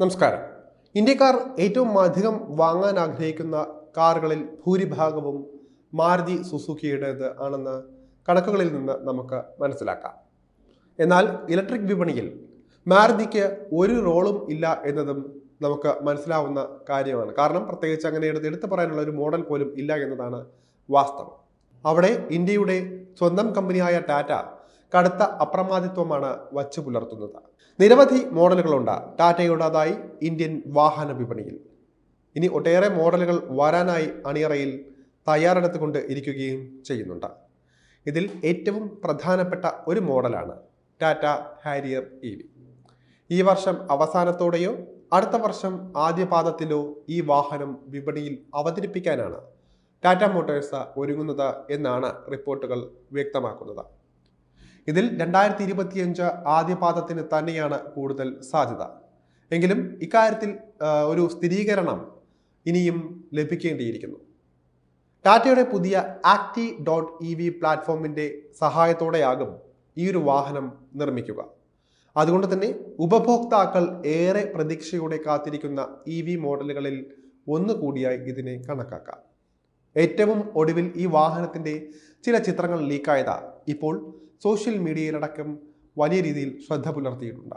നമസ്കാരം. ഇന്ത്യക്കാർ ഏറ്റവും അധികം വാങ്ങാൻ ആഗ്രഹിക്കുന്ന കാറുകളിൽ ഭൂരിഭാഗവും മാരുതി സുസുക്കിയുടേത് ആണെന്ന് കണക്കുകളിൽ നിന്ന് നമുക്ക് മനസ്സിലാക്കാം. എന്നാൽ ഇലക്ട്രിക് വിപണിയിൽ മാരുതിക്ക് ഒരു റോളും ഇല്ല എന്നതും നമുക്ക് മനസ്സിലാവുന്ന കാര്യമാണ്. കാരണം പ്രത്യേകിച്ച് അങ്ങനെ എടുത്ത് എടുത്തു പറയാനുള്ള ഒരു മോഡൽ പോലും ഇല്ല എന്നതാണ് വാസ്തവം. അവിടെ ഇന്ത്യയുടെ സ്വന്തം കമ്പനിയായ ടാറ്റ കടുത്ത അപ്രമാദിത്വമാണ് വച്ചു പുലർത്തുന്നത്. നിരവധി മോഡലുകളുണ്ട് ടാറ്റയുടേതായി ഇന്ത്യൻ വാഹന വിപണിയിൽ. ഇനി ഒട്ടേറെ മോഡലുകൾ വരാനായി അണിയറയിൽ തയ്യാറെടുത്തുകൊണ്ട് ഇരിക്കുകയും ചെയ്യുന്നുണ്ട്. ഇതിൽ ഏറ്റവും പ്രധാനപ്പെട്ട ഒരു മോഡലാണ് ടാറ്റ ഹാരിയർ ഇ വി. ഈ വർഷം അവസാനത്തോടെയോ അടുത്ത വർഷം ആദ്യപാദത്തിലോ ഈ വാഹനം വിപണിയിൽ അവതരിപ്പിക്കാനാണ് ടാറ്റ മോട്ടോഴ്സ് ഒരുങ്ങുന്നത് എന്നാണ് റിപ്പോർട്ടുകൾ വ്യക്തമാക്കുന്നത്. ഇതിൽ രണ്ടായിരത്തി ഇരുപത്തിയഞ്ച് ആദ്യപാദത്തിന് തന്നെയാണ് കൂടുതൽ സാധ്യത. എങ്കിലും ഇക്കാര്യത്തിൽ ഒരു സ്ഥിരീകരണം ഇനിയും ലഭിക്കേണ്ടിയിരിക്കുന്നു. ടാറ്റയുടെ പുതിയ ആക്ടി ഡോട്ട് ഇ വി പ്ലാറ്റ്ഫോമിന്റെ സഹായത്തോടെയാകും ഈ ഒരു വാഹനം നിർമ്മിക്കുക. അതുകൊണ്ട് തന്നെ ഉപഭോക്താക്കൾ ഏറെ പ്രതീക്ഷയോടെ കാത്തിരിക്കുന്ന ഇ വി മോഡലുകളിൽ ഒന്നുകൂടിയായി ഇതിനെ കണക്കാക്കാം. ഏറ്റവും ഒടുവിൽ ഈ വാഹനത്തിന്റെ ചില ചിത്രങ്ങൾ ലീക്കായതാ. ഇപ്പോൾ സോഷ്യൽ മീഡിയയിലടക്കം വലിയ രീതിയിൽ ശ്രദ്ധ പുലർത്തിയിട്ടുണ്ട്.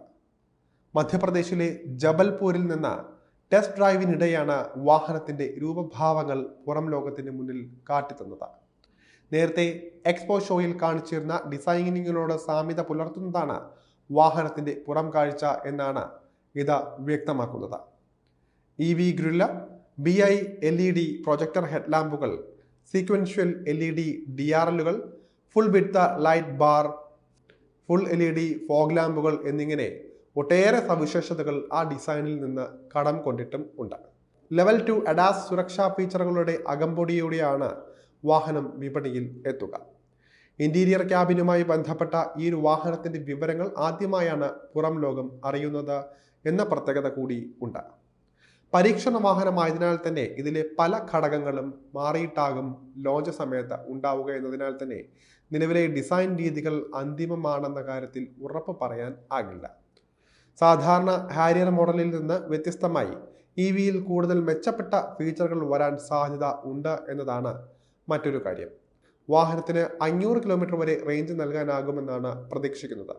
മധ്യപ്രദേശിലെ ജബൽപൂരിൽ നിന്ന് ടെസ്റ്റ് ഡ്രൈവിനിടെയാണ് വാഹനത്തിന്റെ രൂപഭാവങ്ങൾ പുറം ലോകത്തിന് മുന്നിൽ കാട്ടിത്തന്നത്. നേരത്തെ എക്സ്പോ ഷോയിൽ കാണിച്ചിരുന്ന ഡിസൈനിങ്ങിനോട് സാമ്യത പുലർത്തുന്നതാണ് വാഹനത്തിന്റെ പുറം കാഴ്ച എന്നാണ് ഇത് വ്യക്തമാക്കുന്നത്. E V grille B I L E D projector ഹെഡ്ലാമ്പുകൾ sequential L E D D R എല്ലുകൾ full width light bar full L E D fog ലാമ്പുകൾ എന്നിങ്ങനെ ഒട്ടേറെ സവിശേഷതകൾ ആ ഡിസൈനിൽ നിന്ന് കടം കൊണ്ടിട്ടും ഉണ്ട്. ലെവൽ ടു അഡാസ് സുരക്ഷാ ഫീച്ചറുകളുടെ അകമ്പൊടിയോടെയാണ് വാഹനം വിപണിയിൽ എത്തുക. ഇന്റീരിയർ ക്യാബിനുമായി ബന്ധപ്പെട്ട ഈ ഒരു വാഹനത്തിന്റെ വിവരങ്ങൾ ആദ്യമായാണ് പുറം ലോകം അറിയുന്നത് എന്ന പ്രത്യേകത കൂടി ഉണ്ട്. പരീക്ഷണ വാഹനമായതിനാൽ തന്നെ ഇതിലെ പല ഘടകങ്ങളും മാറിയിട്ടാകും ലോഞ്ച് സമയത്ത് ഉണ്ടാവുക എന്നതിനാൽ തന്നെ നിലവിലെ ഡിസൈൻ രീതികൾ അന്തിമമാണെന്ന കാര്യത്തിൽ ഉറപ്പ് പറയാൻ ആകില്ല. സാധാരണ ഹാരിയർ മോഡലിൽ നിന്ന് വ്യത്യസ്തമായി ഇ വിയിൽ കൂടുതൽ മെച്ചപ്പെട്ട ഫീച്ചറുകൾ വരാൻ സാധ്യത ഉണ്ട് എന്നതാണ് മറ്റൊരു കാര്യം. വാഹനത്തിന് അഞ്ഞൂറ് കിലോമീറ്റർ വരെ റേഞ്ച് നൽകാനാകുമെന്നാണ് പ്രതീക്ഷിക്കുന്നത്.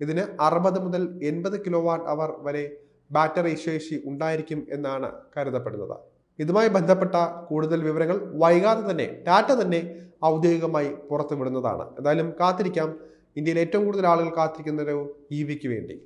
ഇതിന് അറുപത് മുതൽ എൺപത് കിലോവാട്ട് അവർ വരെ ബാറ്ററി ശേഷി ഉണ്ടായിരിക്കും എന്നാണ് കരുതപ്പെടുന്നത്. ഇതുമായി ബന്ധപ്പെട്ട കൂടുതൽ വിവരങ്ങൾ വൈകാതെ തന്നെ ടാറ്റ തന്നെ ഔദ്യോഗികമായി പുറത്തുവിടുന്നതാണ്. എന്തായാലും കാത്തിരിക്കാം. ഇന്ത്യയിൽ ഏറ്റവും കൂടുതൽ ആളുകൾ കാത്തിരിക്കുന്ന ഒരു ഇ വിക്ക് വേണ്ടി.